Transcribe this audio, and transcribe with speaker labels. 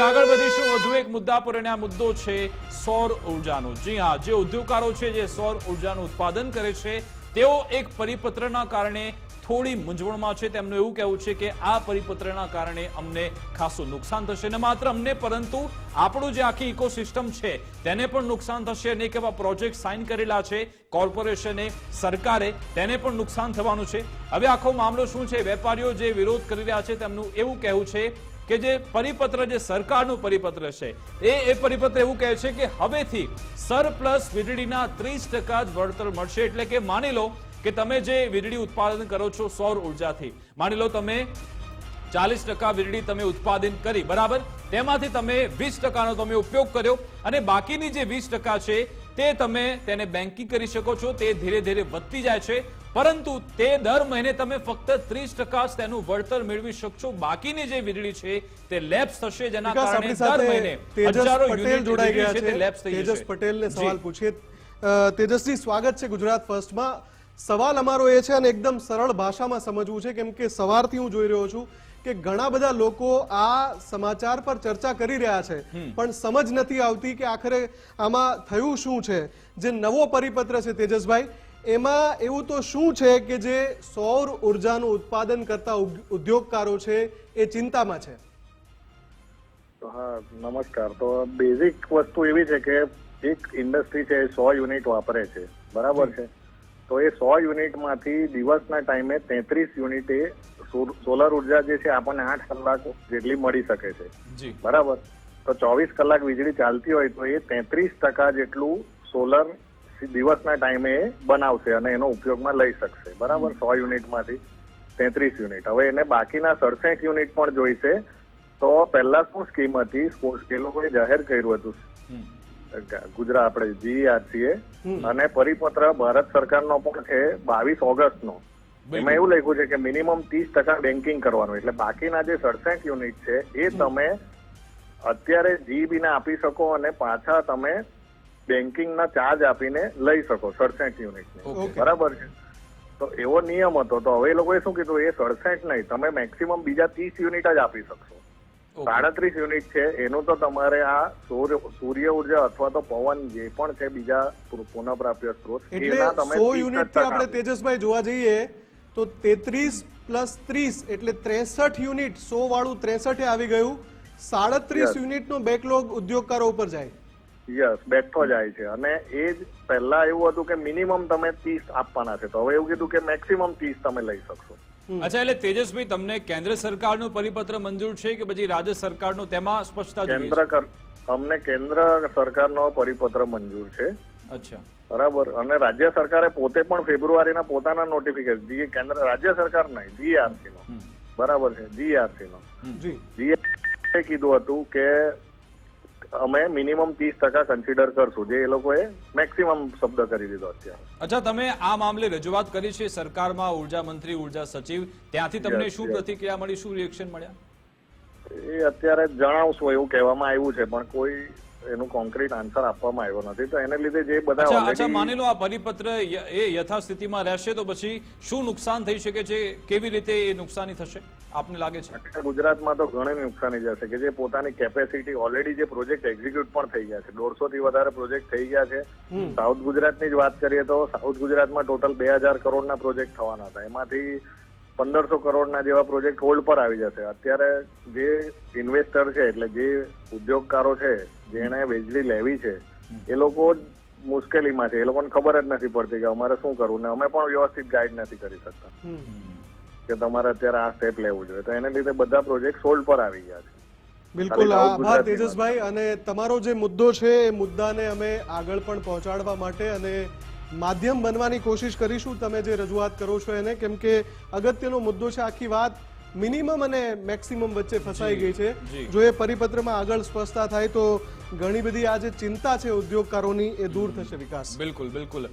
Speaker 1: હવે આગળ વધીશું. વધુ એક મુદ્દા પર અને આ મુદ્દો છે સૌર ઉર્જાનો. જી હા, જે ઉદ્યોગકારો છે જે સૌર ઉર્જાનું ઉત્પાદન કરે છે, તેઓ એક પરિપત્રના કારણે થોડી મૂંઝવણમાં છે. તેમનું એવું કહેવું છે કે આ પરિપત્રના કારણે અમને ખાસું નુકસાન થશે. અને માત્ર અમને પરંતુ આપણું જે આખી ઇકોસિસ્ટમ છે, તેને પણ નુકસાન થશે. અને કેવા પ્રોજેક્ટ સાઇન કરેલા છે કોર્પોરેશને, સરકારે, તેને પણ નુકસાન થવાનું છે. હવે આખો મામલો શું છે? વેપારીઓ જે વિરોધ કરી રહ્યા છે, તેમનું એવું કહેવું છે કે જે પરિપત્ર જે સરકારનું પરિપત્ર છે, એ એ પરિપત્ર એવું કહે છે કે હવેથી સરપ્લસ વીજળીના ત્રીસ ટકા જ વળતર મળશે. એટલે કે માની લો કે તમે જે વીજળી ઉત્પાદન કરો છો સૌર ઉર્જાથી, માની લો તમે ચાલીસ ટકા વીજળી તમે ઉત્પાદન કરી, બરાબર? તેમાંથી તમે વીસ ટકાનો તમે ઉપયોગ કર્યો અને બાકીની જે વીસ ટકા છે તે તમે તેને બેન્કિંગ કરી શકો છો તે ધીરે ધીરે વધતી જાય છે. પરંતુ તે દર મહિને તમે ફક્ત ત્રીસ ટકા તેનું વળતર મેળવી શકશો. બાકીની જે વીજળી છે તે લેપ્સ થશે જેના કારણે દર મહિને હજારો યુનિટ
Speaker 2: જોડાઈ ગયા
Speaker 1: છે તે લેપ્સ થઈ
Speaker 2: તેજસ
Speaker 1: જશે
Speaker 2: પટેલને સવાલ પૂછીએ. તેજસજી સ્વાગત છે ગુજરાત ફર્સ્ટમાં સવાલ અમારો એ છે અને એકદમ સરળ ભાષામાં સમજવું છે કેમ કે સવારથી હું જોઈ રહ્યો છું કે ઘણા બધા લોકો આ સમાચાર પર ચર્ચા કરી રહ્યા છે પણ સમજ નથી આવતી કે આખરે આમાં થયું શું છે. જે નવો પરિપત્ર છે તેજસભાઈ એમાં એવું તો શું છે કે જે સૌર ઉર્જાનું ઉત્પાદન કરતા ઉદ્યોગકારો છે એ ચિંતામાં છે?
Speaker 3: હા નમસ્કાર. તો બેઝિક વસ્તુ એવી છે કે એક ઇન્ડસ્ટ્રી છે સો યુનિટ વાપરે છે. બરાબર છે? તો એ સો યુનિટમાંથી દિવસના ટાઈમે તેત્રીસ યુનિટ એ સોલર ઊર્જા જે છે આપણને આઠ કલાક જેટલી મળી શકે છે. બરાબર? તો ચોવીસ કલાક વીજળી ચાલતી હોય તો એ તેત્રીસ ટકા જેટલું સોલર દિવસના ટાઈમે એ બનાવશે અને એનો ઉપયોગમાં લઈ શકશે. બરાબર? સો યુનિટમાંથી તેત્રીસ યુનિટ. હવે એને બાકીના સડસઠ યુનિટ પણ જોઈશે. તો પહેલા શું સ્કીમ હતી? એ લોકોએ જાહેર કર્યું હતું. ગુજરાત આપણે જીઆરસી અને પરિપત્ર ભારત સરકારનો પણ છે બાવીસ ઓગસ્ટ નો એમાં એવું લખ્યું છે કે મિનિમમ ત્રીસ ટકા બેન્કિંગ કરવાનું. એટલે બાકીના જે સડસઠ યુનિટ છે એ તમે અત્યારે જીબી ને આપી શકો અને પાછા તમે બેન્કિંગના ચાર્જ આપીને લઈ શકો સડસઠ યુનિટ. બરાબર છે? તો એવો નિયમ હતો. તો હવે એ લોકોએ શું કીધું? એ સડસઠ નહીં. તમે મેક્સિમમ બીજા ત્રીસ યુનિટ જ આપી શકશો. સાડત્રીસ યુનિટ છે. એનું તો તમારે આ સૂર્ય ઊર્જા અથવા તો પવન જે પણ છે બીજા પુનઃપ્રાપ્ય સ્ત્રોત
Speaker 2: એટલે સો યુનિટ આપણે તેજસભાઈ જોવા જઈએ તો તેત્રીસ પ્લસ ત્રીસ એટલે ત્રેસઠ યુનિટ સો વાળું ત્રેસઠે આવી ગયું. સાડત્રીસ. યુનિટ નો બેકલોગ ઉદ્યોગકારો ઉપર જાય.
Speaker 3: યસ બેઠો જાય છે. અને એ જ પહેલા એવું હતું કે મિનિમમ તમે ત્રીસ આપવાના છે. તો હવે એવું કીધું કે મેક્સિમમ ત્રીસ તમે લઈ શકશો.
Speaker 1: અચ્છા એટલે તેજસ્વી તમને કેન્દ્ર સરકારનું પરિપત્ર મંજૂર છે કે પછી રાજ્ય સરકારનું તેમાં સ્પષ્ટતા
Speaker 3: કેન્દ્ર કર અમને કેન્દ્ર સરકારનો પરિપત્ર મંજૂર છે.
Speaker 1: છે? અચ્છા.
Speaker 3: બરાબર. અને રાજ્ય સરકારે પોતે પણ ફેબ્રુઆરીના પોતાના નોટિફિકેશન જી કેન્દ્ર રાજ્ય સરકાર નહીં જીઆરસી નો. બરાબર છે જીઆરસી નો. જીઆરસી કીધું હતું કે અમે મિનિમમ ત્રીસ ટકા કન્સિડર કરશું જે એ લોકોએ મેક્સિમમ શબ્દ કરી દીધો અત્યારે.
Speaker 1: અચ્છા તમે આ મામલે રજૂઆત કરી છે સરકારમાં ઊર્જા મંત્રી ઊર્જા સચિવ. ત્યાંથી તમને શું પ્રતિક્રિયા મળી શું રિએક્શન મળ્યા?
Speaker 3: એ અત્યારે જણાવશું એવું કહેવામાં આવ્યું છે પણ કોઈ એનું કોન્ક્રીટ આન્સર આપવામાં આવ્યો નથી. તો એને લીધે જે બધા
Speaker 1: અચ્છા માની લો આ પરિપત્ર એ યથાસ્થિતિમાં રહેશે તો પછી શું નુકસાન થઈ શકે છે? કેવી રીતે એ નુકસાની થશે? આપને લાગે છે?
Speaker 3: ગુજરાતમાં તો ઘણી નુકસાની જશે કે જે પોતાની કેપેસિટી ઓલરેડી જે પ્રોજેક્ટ એક્ઝિક્યુટ પણ થઈ ગયા છે. દોઢસો થી વધારે પ્રોજેક્ટ થઈ ગયા છે. સાઉથ ગુજરાતની જ વાત કરીએ તો સાઉથ ગુજરાતમાં ટોટલ બે હજાર કરોડના પ્રોજેક્ટ થવાના હતા. એમાંથી પંદરસો કરોડના જેવા પ્રોજેક્ટ હોલ્ડ પર આવી જશે. અત્યારે જે ઇન્વેસ્ટર છે એટલે જે ઉદ્યોગકારો છે જેણે વીજળી લેવી છે એ લોકો મુશ્કેલીમાં છે. એ લોકોને ખબર જ નથી પડતી કે અમારે શું કરવું ને અમે પણ વ્યવસ્થિત ગાઈડ નથી કરી શકતા. કે તમારે અત્યારે આ સ્ટેપ લેવું જોઈએ. તો એને લીધે બધા પ્રોજેક્ટ હોલ્ડ પર આવી ગયા છે.
Speaker 2: બિલકુલ. આભાર તેજસભાઈ. અને તમારો જે મુદ્દો છે એ મુદ્દાને અમે આગળ પણ પહોંચાડવા માટે અને માધ્યમ બનવાની કોશિશ કરીશું. તમે જે રજૂઆત કરો છો એને કેમ કે અગત્યનો મુદ્દો છે આખી વાત મિનિમમ અને મેક્સિમમ વચ્ચે ફસાઈ ગઈ છે. જો એ પરિપત્રમાં આગળ સ્પષ્ટતા થાય તો ઘણી બધી આ જે ચિંતા છે ઉદ્યોગકારોની એ દૂર થશે વિકાસ.
Speaker 1: બિલકુલ બિલકુલ.